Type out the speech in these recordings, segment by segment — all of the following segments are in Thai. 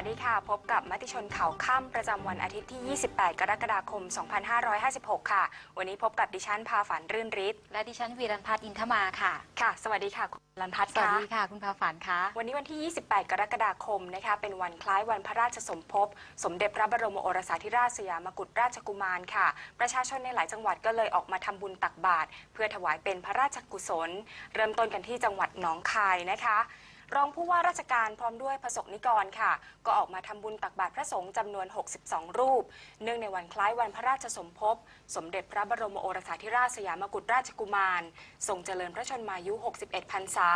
วัสดีค่ะ พบกับมติชนข่าวค่ำประจำวันอาทิตย์ที่ 28 กรกฎาคม 2556 ค่ะ วันนี้พบกับดิฉันพาฝันรื่นฤทธิ์และดิฉันวีรันพัฒน์อินทมาค่ะ ค่ะ สวัสดีค่ะคุณลันพัฒน์สวัสค่ะดีค่ะ คุณพาฝันคะวันนี้วันที่ 28 กรกฎาคมนะคะ เป็นวันคล้ายวันพระราชสมภพ สมเด็จพระบรมโอรสาธิราชสยามกุฎราชกุมารค่ะ ประชาชนในหลายจังหวัดก็เลยออกมาทำบุญตักบาตรเพื่อถวายเป็นพระราชกุศล เริ่มต้นกันที่จังหวัดหนองคายนะคะ รองผู้ว่าราชการพร้อมด้วยพระสงฆ์นิกรค่ะ ก็ออกมาทำบุญตักบาตรพระสงฆ์จำนวน 62 รูป เนื่องในวันคล้ายวันพระราชสมภพ สมเด็จพระบรมโอรสาธิราชสยามกุฎราชกุมารทรงเจริญพระชนมายุ 61 พรรษา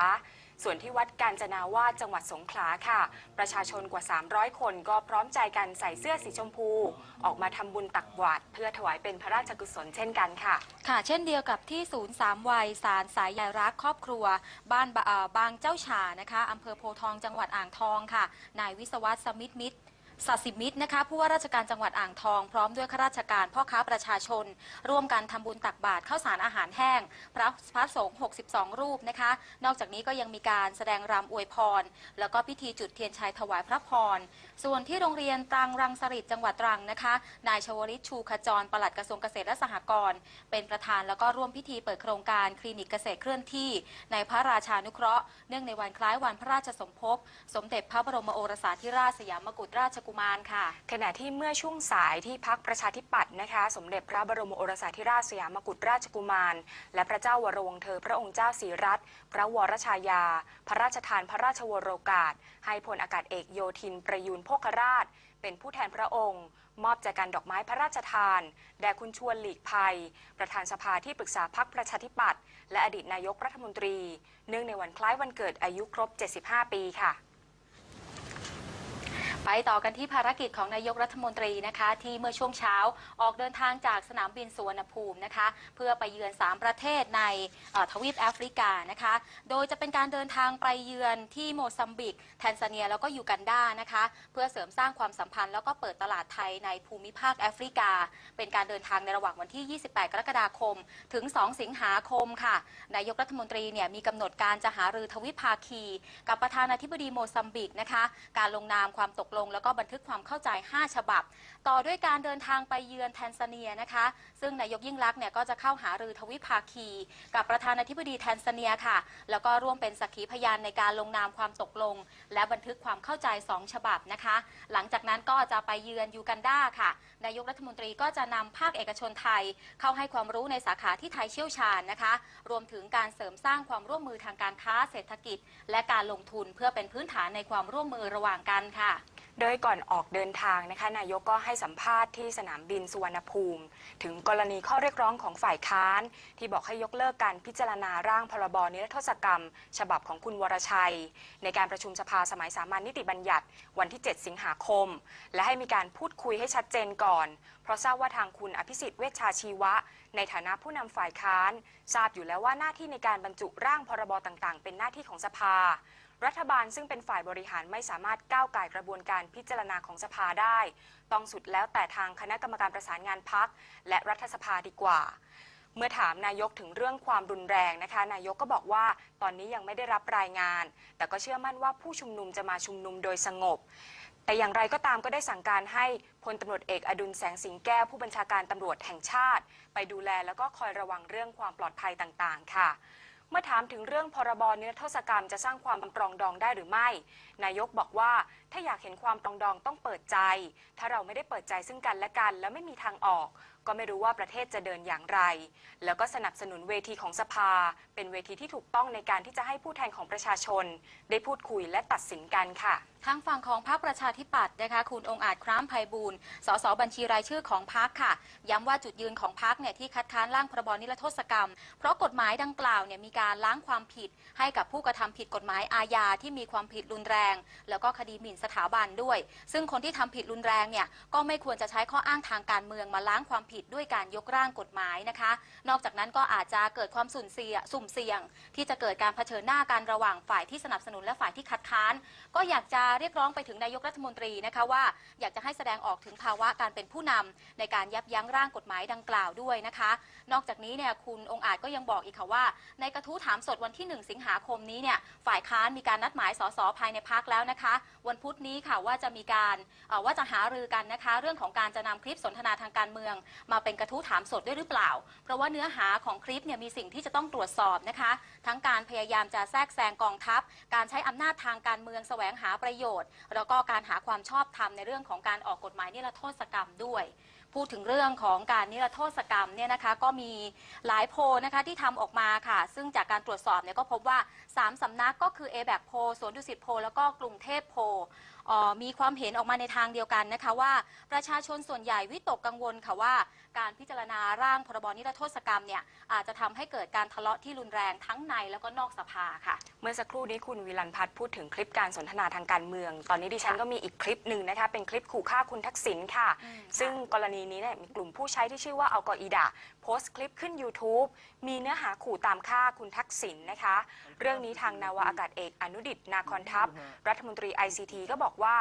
ส่วนที่วัดกาญจนาวาสจังหวัดสงขลาค่ะ ประชาชนกว่า 300 คนก็พร้อมใจกันใส่เสื้อสีชมพู ออกมาทำบุญตักบาตรเพื่อถวายเป็นพระราชกุศลเช่นกันค่ะ ค่ะ เช่นเดียวกับที่ศูนย์สามวัยสารสายใยรักครอบครัว บ้านบางเจ้าฉานะคะอำเภอโพทองจังหวัดอ่างทองค่ะ นายวิศวัตสมิทมิตร สัสิมิตรนะคะผู้ว่าราชการจังหวัดอ่างทอง พร้อมด้วยข้าราชการพ่อค้าประชาชน ร่วมกันทำบุญตักบาตรข้าวสารอาหารแห้ง พระพระสงฆ์62 รูปนะคะ นอกจากนี้ก็ยังมีการแสดงรำอวยพร แล้วก็พิธีจุดเทียนชัยถวายพระพร ส่วนที่โรงเรียนตรังรังสฤษจังหวัดตรังนะคะนายชวลิตชูขจรปลัดกระทรวงเกษตรและสหกรณ์เป็นประธานแล้วก็ร่วมพิธีเปิดโครงการคลินิกเกษตรเคลื่อนที่ ในพระราชานุเคราะห์เนื่องในวันคล้ายวันพระราชสมภพสมเด็จพระบรมโอรสาธิราชสยามกุฎราชกุมารค่ะ ขณะที่เมื่อช่วงสายที่พักประชาธิปัตย์นะคะ สมเด็จพระบรมโอรสาธิราชสยามกุฎราชกุมาร และพระเจ้าวรวงเธอพระองค์เจ้าศรีรัตน์พระวรชายา พระราชทานพระราชวโรกาส ให้พลอากาศเอกโยธินประยูนโภคราช เป็นผู้แทนพระองค์ มอบแจกันดอกไม้พระราชทาน แด่คุณชวนหลีกภัย ประธานสภาที่ปรึกษาพักประชาธิปัตย์และอดีตนายกรัฐมนตรี เนื่องในวันคล้ายวันเกิดอายุครบ 75 ปีค่ะ ไปต่อกันที่ภารกิจของนายกรัฐมนตรีนะคะ ที่เมื่อช่วงเช้าออกเดินทางจากสนามบินสุวรรณภูมินะคะ เพื่อไปเยือน 3 ประเทศในทวีปแอฟริกานะคะ โดยจะเป็นการเดินทางไปเยือนที่โมซัมบิก แทนซาเนียแล้วก็ยูกันดานะคะ เพื่อเสริมสร้างความสัมพันธ์แล้วก็เปิดตลาดไทยในภูมิภาคแอฟริกา เป็นการเดินทางในระหว่างวันที่ 28 กรกฎาคม ถึง 2 สิงหาคมค่ะนายกรัฐมนตรีเนี่ยมีกำหนดการจะหารือทวิภาคี กับประธานาธิบดีโมซัมบิกนะคะ การลงนามความตกลง แล้วก็บันทึกความเข้าใจ 5 ฉบับ ต่อด้วยการเดินทางไปเยือนแทนซาเนียนะคะ ซึ่งนายกยิ่งลักษณ์เนี่ยก็จะเข้าหารือทวิภาคี กับประธานาธิบดีแทนซาเนียค่ะ แล้วก็ร่วมเป็นสักขีพยานในการลงนามความตกลง และบันทึกความเข้าใจ 2 ฉบับนะคะ หลังจากนั้นก็จะไปเยือนยูกันดาค่ะ นายกรัฐมนตรีก็จะนำภาคเอกชนไทย เข้าให้ความรู้ในสาขาที่ไทยเชี่ยวชาญนะคะ รวมถึงการเสริมสร้างความร่วมมือทางการค้าเศรษฐกิจ และการลงทุนเพื่อเป็นพื้นฐานในความร่วมมือระหว่างกันค่ะ โดยก่อนออกเดินทางนะคะนายกก็ให้สัมภาษณ์ที่สนามบินสุวรรณภูมิ ถึงกรณีข้อเรียกร้องของฝ่ายค้าน ที่บอกให้ยกเลิกการพิจารณาร่างพรบนิรโทษกรรม ฉบับของคุณวรชัย ในการประชุมสภาสมัยสามัญนิติบัญญัติ วันที่ 7 สิงหาคม และให้มีการพูดคุยให้ชัดเจนก่อน เพราะทราบว่าทางคุณอภิสิทธิ์เวชชาชีวะ ในฐานะผู้นำฝ่ายค้าน ทราบอยู่แล้วว่าหน้าที่ในการบรรจุร่างพรบต่างๆ เป็นหน้าที่ของสภา รัฐบาลซึ่งเป็นฝ่ายบริหารไม่สามารถก้าวไก่กระบวนการพิจารณาของสภาได้ ต้องสุดแล้วแต่ทางคณะกรรมการประสานงานพักและรัฐสภาดีกว่า เมื่อถามนายกถึงเรื่องความรุนแรงนะคะ นายกก็บอกว่าตอนนี้ยังไม่ได้รับรายงาน แต่ก็เชื่อมั่นว่าผู้ชุมนุมจะมาชุมนุมโดยสงบแต่อย่างไรก็ตามก็ได้สั่งการให้พลตำรวจเอกอดุลแสงสิงแก้วผู้บัญชาการตำรวจแห่งชาติ ไปดูแลแล้วก็คอยระวังเรื่องความปลอดภัยต่าง ๆ ค่ะ เมื่อถามถึงเรื่องพรบนิรโทษกรรมจะสร้างความปรองดองได้หรือไม่ นายกบอกว่าถ้าอยากเห็นความปรองดองต้องเปิดใจ ถ้าเราไม่ได้เปิดใจซึ่งกันและกัน แล้วไม่มีทางออกก็ไม่รู้ว่าประเทศจะเดินอย่างไร แล้วก็สนับสนุนเวทีของสภา เป็นเวทีที่ถูกต้องในการที่จะให้ผู้แทนของประชาชน ได้พูดคุยและตัดสินกันค่ะ ทางฝั่งของพรรคประชาธิปัตย์นะคะ คุณองอาจคร้ามไพบูลย์สสบัญชีรายชื่อของพรรคค่ะ ย้ำว่าจุดยืนของพรรคเนี่ยที่คัดค้านร่างพรบนิรโทษกรรม เพราะกฎหมายดังกล่าวเนี่ยมีการล้างความผิด ให้กับผู้กระทำผิดกฎหมายอาญาที่มีความผิดรุนแรง แล้วก็คดีหมิ่นสถาบันด้วย ซึ่งคนที่ทำผิดรุนแรงเนี่ยก็ไม่ควรจะใช้ข้ออ้างทางการเมืองมาล้างความผิดผิดด้วยการยกร่างกฎหมายนะคะ นอกจากนั้นก็อาจจะเกิดความสุ่มเสี่ยงสุ่มเสี่ยง ที่จะเกิดการเผชิญหน้ากันระหว่างฝ่ายที่สนับสนุนและฝ่ายที่คัดค้าน ก็อยากจะเรียกร้องไปถึงนายกรัฐมนตรีนะคะว่าอยากจะให้แสดงออกถึงภาวะการเป็นผู้นำในการยับยั้งร่างกฎหมายดังกล่าวด้วยนะคะ นอกจากนี้เนี่ยคุณองค์อาจก็ยังบอกอีกค่ะว่า ในกระทู้ถามสดวันที่ 1 สิงหาคมนี้เนี่ยฝ่ายค้านมีการนัดหมายสสภายในพักแล้วนะคะ วันพุธนี้ค่ะว่าจะมีการว่าจะหารือกันนะคะ เรื่องของการจะนำคลิปสนทนาทางการเมืองมาเป็นกระทู้ถามสดด้วยหรือเปล่า เพราะว่าเนื้อหาของคลิปเนี่ยมีสิ่งที่จะต้องตรวจสอบนะคะ ทั้งการพยายามจะแทรกแซงกองทัพ การใช้อำนาจทางการเมืองแสวงหาประโยชน์ แล้วก็การหาความชอบธรรมในเรื่องของการออกกฎหมายนิรโทษกรรมด้วยพูดถึงเรื่องของการนิรโทษกรรมเนี่ยนะคะก็มีหลายโพลนะคะที่ทำออกมาค่ะ ซึ่งจากการตรวจสอบเนี่ยก็พบว่า 3สำนักก็คือ a b a c โพสวนดุสิตโพแล้วก็กรุงเทพโพเอ่อมีความเห็นออกมาในทางเดียวกันนะคะว่าประชาชนส่วนใหญ่วิตกกังวลค่ะว่า การพิจารณาร่างพรบนิรโทษกรรมเนี่ยอาจจะทำให้เกิดการทะเลาะที่รุนแรงทั้งในแล้วก็นอกสภาค่ะ เมื่อสักครู่นี้คุณวิลันพัฒน์พูดถึงคลิปการสนทนาทางการเมือง ตอนนี้ดิฉันค่ะก็มีอีกคลิปหนึ่งนะคะ เป็นคลิปขู่ฆ่าคุณทักษิณค่ะ อืมซึ่งกรณีนี้เนี่ยมีกลุ่มผู้ใช้ที่ชื่อว่าอัลกออิดะโพสต์คลิปขึ้น YouTube มีเนื้อหาขู่ตามฆ่าคุณทักษิณนะคะ เรื่องนี้ทางนาวาอากาศเอกอนุดิตนาคอนทัพ รัฐมนตรี ICT ก็บอกว่า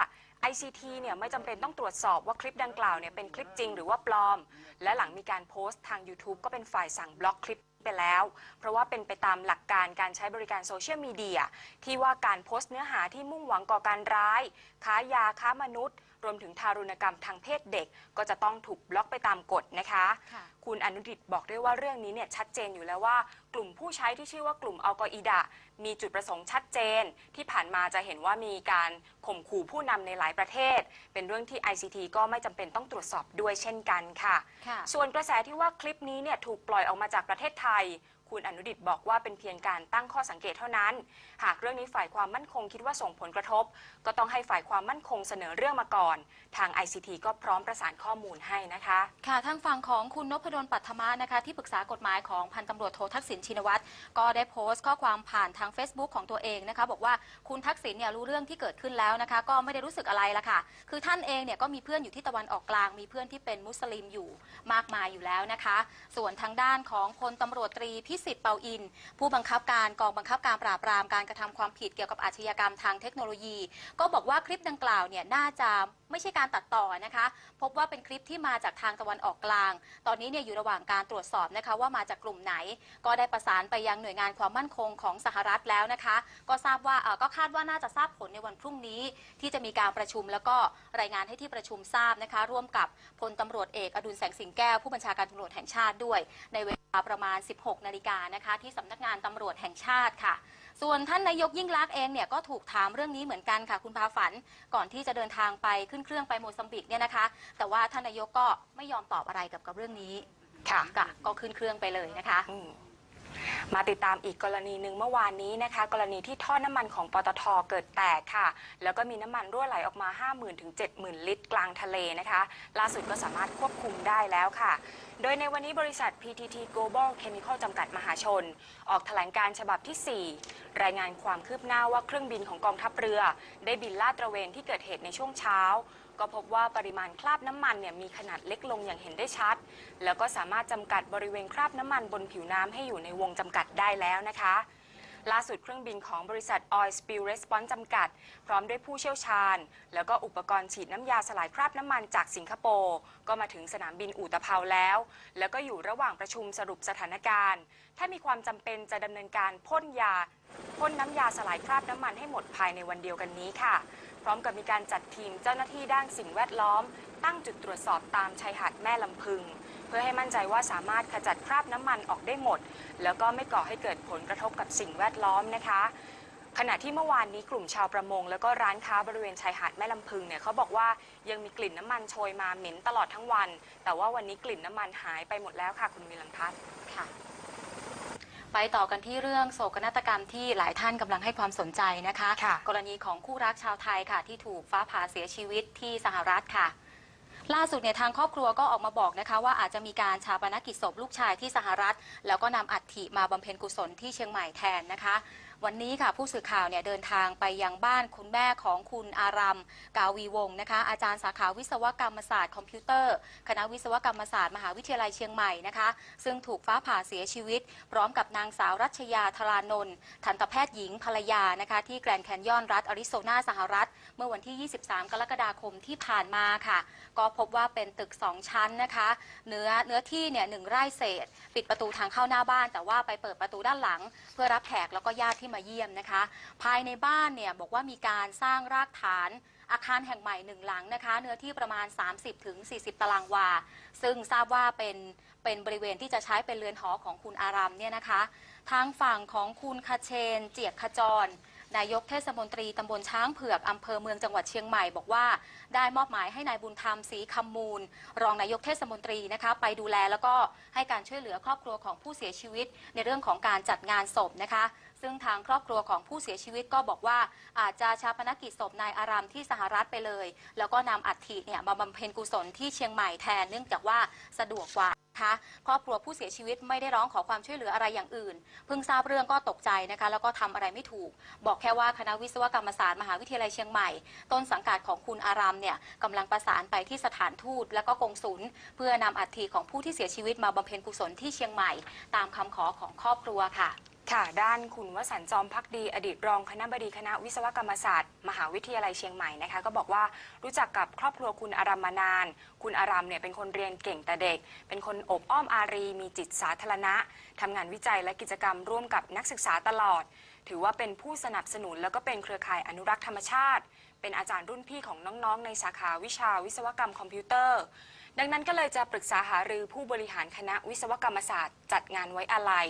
ICT เนี่ยไม่จำเป็นต้องตรวจสอบว่าคลิปดังกล่าวเนี่ยเป็นคลิปจริงหรือว่าปลอม และหลังมีการโพสต์ทาง YouTube ก็เป็นฝ่ายสั่งบล็อกคลิปไปแล้ว เพราะว่าเป็นไปตามหลักการการใช้บริการโซเชียลมีเดียที่ว่าการโพสต์เนื้อหาที่มุ่งหวังก่อการร้าย ค้ายาค้ามนุษย์ รวมถึงทารุณกรรมทางเพศเด็ก ก็จะต้องถูกบล็อกไปตามกฎนะคะค่ะคุณอนุดิตบอกด้วยว่าเรื่องนี้เนี่ยชัดเจนอยู่แล้วว่า กลุ่มผู้ใช้ที่ชื่อว่ากลุ่มอัลกออิดะมีจุดประสงค์ชัดเจน ที่ผ่านมาจะเห็นว่ามีการข่มขู่ผู้นำในหลายประเทศ เป็นเรื่องที่ ICT ก็ไม่จำเป็นต้องตรวจสอบด้วยเช่นกันค่ะค่ะ ส่วนกระแสที่ว่าคลิปนี้เนี่ยถูกปล่อยออกมาจากประเทศไทย คุณอนุดิตบอกว่าเป็นเพียงการตั้งข้อสังเกตเท่านั้น หากเรื่องนี้ฝ่ายความมั่นคงคิดว่าส่งผลกระทบ ก็ต้องให้ฝ่ายความมั่นคงเสนอเรื่องมาก่อน ทาง ICT ก็พร้อมประสานข้อมูลให้นะคะ ค่ะทางฝั่งของคุณนพดลปัทมานะคะ ที่ปรึกษากฎหมายของพันตำรวจโททักษิณชินวัตรก็ได้โพสต์ข้อความผ่านทาง Facebook ของตัวเองนะคะ บอกว่าคุณทักษิณเนี่ยรู้เรื่องที่เกิดขึ้นแล้วนะคะ ก็ไม่ได้รู้สึกอะไรละค่ะ คือท่านเองเนี่ยก็มีเพื่อนอยู่ที่ตะวันออกกลาง มีเพื่อนที่เป็นมุสลิมอยู่มากมายอยู่แล้วนะคะ ส่วนทางด้านของพลตำรวจตรีพิสิทธิ์เปาอิน ผู้บังคับการกองบังคับการปราบปรามการกระทำความผิดเกี่ยวกับอาชญากรรมทางเทคโนโลยี ก็บอกว่าคลิปดังกล่าวเนี่ยน่าจะไม่ใช่การตัดต่อนะคะ พบว่าเป็นคลิปที่มาจากทางตะวันออกกลาง ตอนนี้เนี่ยอยู่ระหว่างการตรวจสอบนะคะว่ามาจากกลุ่มไหน ก็ได้ประสานไปยังหน่วยงานความมั่นคงของสหรัฐแล้วนะคะ ก็ทราบว่าก็คาดว่าน่าจะทราบผลในวันพรุ่งนี้ ที่จะมีการประชุมแล้วก็รายงานให้ที่ประชุมทราบนะคะ ร่วมกับพลตำรวจเอกอดุลแสงสิงแก้วผู้บัญชาการตำรวจแห่งชาติด้วยในเว ประมาณ 16 นาฬิกานะคะ ที่สำนักงานตำรวจแห่งชาติค่ะ ส่วนท่านนายกยิ่งลักษณ์เองเนี่ยก็ถูกถามเรื่องนี้เหมือนกันค่ะ คุณพาฝันก่อนที่จะเดินทางไปขึ้นเครื่องไปโมซัมบิกเนี่ยนะคะ แต่ว่าท่านนายกก็ไม่ยอมตอบอะไรกับกับเรื่องนี้ค่ะก็ก็ขึ้นเครื่องไปเลยนะคะอื มาติดตามอีกกรณีหนึ่งเมื่อวานนี้นะคะ กรณีที่ท่อน้ำมันของปตทเกิดแตกค่ะ แล้วก็มีน้ำมันรั่วไหลออกมา 50,000ถึง70,000 ลิตรกลางทะเลนะคะ ล่าสุดก็สามารถควบคุมได้แล้วค่ะ โดยในวันนี้บริษัท PTT Global Chemical จำกัดมหาชน ออกแถลงการฉบับที่ 4 รายงานความคืบหน้าว่าเครื่องบินของกองทัพเรือ ได้บินลาดตระเวนที่เกิดเหตุในช่วงเช้า ก็พบว่าปริมาณคราบน้ำมันเนี่ยมีขนาดเล็กลงอย่างเห็นได้ชัด แล้วก็สามารถจำกัดบริเวณคราบน้ำมันบนผิวน้ำให้อยู่ในวงจำกัดได้แล้วนะคะล่าสุดเครื่องบินของบริษัท Oil Spill Response จำกัด พร้อมด้วยผู้เชี่ยวชาญ แล้วก็อุปกรณ์ฉีดน้ำยาสลายคราบน้ำมันจากสิงคโปร์ก็มาถึงสนามบินอู่ตะเภาแล้ว แล้วก็อยู่ระหว่างประชุมสรุปสถานการณ์ ถ้ามีความจำเป็นจะดำเนินการพ่นยาพ่นน้ำยาสลายคราบน้ำมันให้หมดภายในวันเดียวกันนี้ค่ะ พร้อมกับมีการจัดทีมเจ้าหน้าที่ด้านสิ่งแวดล้อม ตั้งจุดตรวจสอบตามชายหาดแม่ลำพึง เพื่อให้มั่นใจว่าสามารถขจัดคราบน้ำมันออกได้หมด แล้วก็ไม่ก่อให้เกิดผลกระทบกับสิ่งแวดล้อมนะคะขณะที่เมื่อวานนี้กลุ่มชาวประมง แล้วก็ร้านค้าบริเวณชายหาดแม่ลำพึงเนี่ยเขาบอกว่ายังมีกลิ่นน้ำมันโชยมาเหม็นตลอดทั้งวัน แต่ว่าวันนี้กลิ่นน้ำมันหายไปหมดแล้วค่ะคุณวิลันพัฒน์ค่ะ ไปต่อกันที่เรื่องโศกนาฏกรรมที่หลายท่านกำลังให้ความสนใจนะคะ ค่ะกรณีของคู่รักชาวไทยค่ะ ที่ถูกฟ้าผ่าเสียชีวิตที่สหรัฐค่ะ ล่าสุดเนี่ยทางครอบครัวก็ออกมาบอกนะคะ ว่าอาจจะมีการชาปนกิจศพลูกชายที่สหรัฐ แล้วก็นำอัฐิมาบำเพ็ญกุศลที่เชียงใหม่แทนนะคะ วันนี้ค่ะผู้สื่อข่าวเนี่ยเดินทางไปยังบ้านคุณแม่ของคุณอารัมกาวีวงศ์นะคะ อาจารย์สาขาวิศวกรรมศาสตร์คอมพิวเตอร์ คณะวิศวกรรมศาสตร์มหาวิทยาลัยเชียงใหม่นะคะ ซึ่งถูกฟ้าผ่าเสียชีวิต พร้อมกับนางสาวรัชยาธารานนท์ทันตแพทย์หญิงภรรยานะคะที่แกรนด์แคนยอนรัฐอาริโซนาสหรัฐ เมื่อวันที่ 23 กรกฎาคมที่ผ่านมาค่ะ ก็พบว่าเป็นตึก 2 ชั้นนะคะ เนื้อเนื้อที่เนี่ยหนึ่งไร่เศษ ปิดประตูทางเข้าหน้าบ้าน แต่ว่าไปเปิดประตูด้านหลัง เพื่อรับแขกแล้วก็ญาติที่มาเยี่ยมนะคะ ภายในบ้านเนี่ยบอกว่ามีการสร้างรากฐานอาคารแห่งใหม่หนึ่งหลังนะคะ เนื้อที่ประมาณ 30-40ถึง40 ตารางวา ซึ่งทราบว่าเป็นเป็นบริเวณที่จะใช้เป็นเรือนหอของคุณอารามเนี่ยนะคะ ทางฝั่งของคุณคเชน เจียกขจร นายกเทศมนตรีตำบลช้างเผือกอำเภอเมืองจังหวัดเชียงใหม่บอกว่า ได้มอบหมายให้นายบุญธรรมศรีคำมูล รองนายกเทศมนตรีนะคะไปดูแลแล้วก็ให้การช่วยเหลือครอบครัวของผู้เสียชีวิต ในเรื่องของการจัดงานศพนะคะ ซึ่งทางครอบครัวของผู้เสียชีวิตก็บอกว่า อาจจะชาปนกิจศพนายอารามที่สหรัฐไปเลย แล้วก็นำอัฐิเนี่ยมาบำเพ็ญกุศลที่เชียงใหม่แทนเนื่องจากว่าสะดวกกว่านะคะครอบครัวผู้เสียชีวิตไม่ได้ร้องขอความช่วยเหลืออะไรอย่างอื่น เพิ่งทราบเรื่องก็ตกใจนะคะ แล้วก็ทำอะไรไม่ถูก บอกแค่ว่าคณะวิศวกรรมศาสตร์มหาวิทยาลัยเชียงใหม่ ต้นสังกัดของคุณอารามเนี่ยกำลังประสานไปที่สถานทูต และก็กงสุลเพื่อนำอัฐิของผู้ที่เสียชีวิตมาบำเพ็ญกุศลที่เชียงใหม่ ตามคำขอของครอบครัวค่ะ ค่ะ ด้านคุณวสันต์จอมพักดี อดีตรองคณะบดีคณะวิศวกรรมศาสตร์ มหาวิทยาลัยเชียงใหม่นะคะ ก็บอกว่ารู้จักกับครอบครัวคุณอารามมานาน คุณอารามเนี่ยเป็นคนเรียนเก่งแต่เด็ก เป็นคนอบอ้อมอารี มีจิตสาธารณะทำงานวิจัยและกิจกรรมร่วมกับนักศึกษาตลอด ถือว่าเป็นผู้สนับสนุนแล้วก็เป็นเครือข่ายอนุรักษ์ธรรมชาติ เป็นอาจารย์รุ่นพี่ของน้องๆ ในสาขาวิชาวิศวกรรมคอมพิวเตอร์ ดังนั้นก็เลยจะปรึกษาหารือผู้บริหารคณะวิศวกรรมศาสตร์ จัดงานไว้อาลัย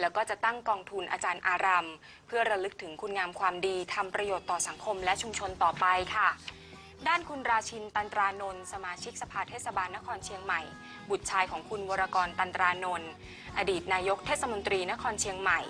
แล้วก็จะตั้งกองทุนอาจารย์อารัมเพื่อระลึกถึงคุณงามความดีทำประโยชน์ต่อสังคมและชุมชนต่อไปค่ะ ด้านคุณราชินตันตรานนท์สมาชิกสภาเทศบาลนครเชียงใหม่ บุตรชายของคุณวรกรตันตรานนท์อดีตนายกเทศมนตรีนครเชียงใหม่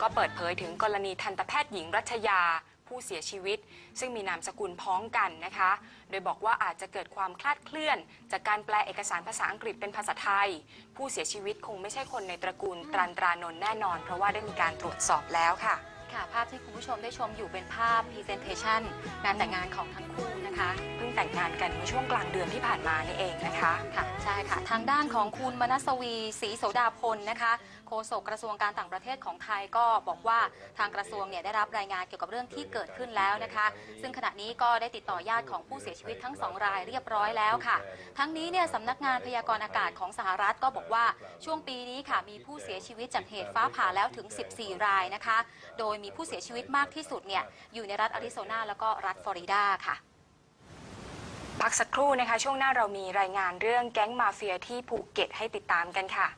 ก็เปิดเผยถึงกรณีทันตแพทย์หญิงรัชยา ผู้เสียชีวิต ซึ่งมีนามสกุลพ้องกันนะคะ โดยบอกว่าอาจจะเกิดความคลาดเคลื่อน จากการแปลเอกสารภาษาอังกฤษเป็นภาษาไทย ผู้เสียชีวิตคงไม่ใช่คนในตระกูลตรันตรานนท์แน่นอน เพราะว่าได้มีการตรวจสอบแล้วค่ะ ค่ะ ภาพที่คุณผู้ชมได้ชมอยู่เป็นภาพ Presentation งานแต่งงานของทั้งคู่นะคะเพิ่งแต่งงานกันเมื่อช่วงกลางเดือนที่ผ่านมานี่เองนะคะค่ะใช่ค่ะ ทางด้านของคุณมนัสวีศรีโสดาพลนะคะโฆษกกระทรวงการต่างประเทศของไทยก็บอกว่าทางกระทรวงเนี่ยได้รับรายงานเกี่ยวกับเรื่องที่เกิดขึ้นแล้วนะคะ ซึ่งขณะนี้ก็ได้ติดต่อญาติของผู้เสียชีวิตทั้งสองรายเรียบร้อยแล้วค่ะ ทั้งนี้เนี่ยสำนักงานพยากรณ์อากาศของสหรัฐก็บอกว่าช่วงปีนี้ค่ะมีผู้เสียชีวิตจากเหตุฟ้าผ่าแล้วถึง 14 รายนะคะ โดยยมีผู้เสียชีวิตมากที่สุดเนี่ยอยู่ในรัฐอาริโซนาแล้วก็รัฐฟลอริดาค่ะ พักสักครู่นะคะ ช่วงหน้าเรามีรายงานเรื่องแก๊งมาเฟียที่ภูเก็ตให้ติดตามกันค่ะ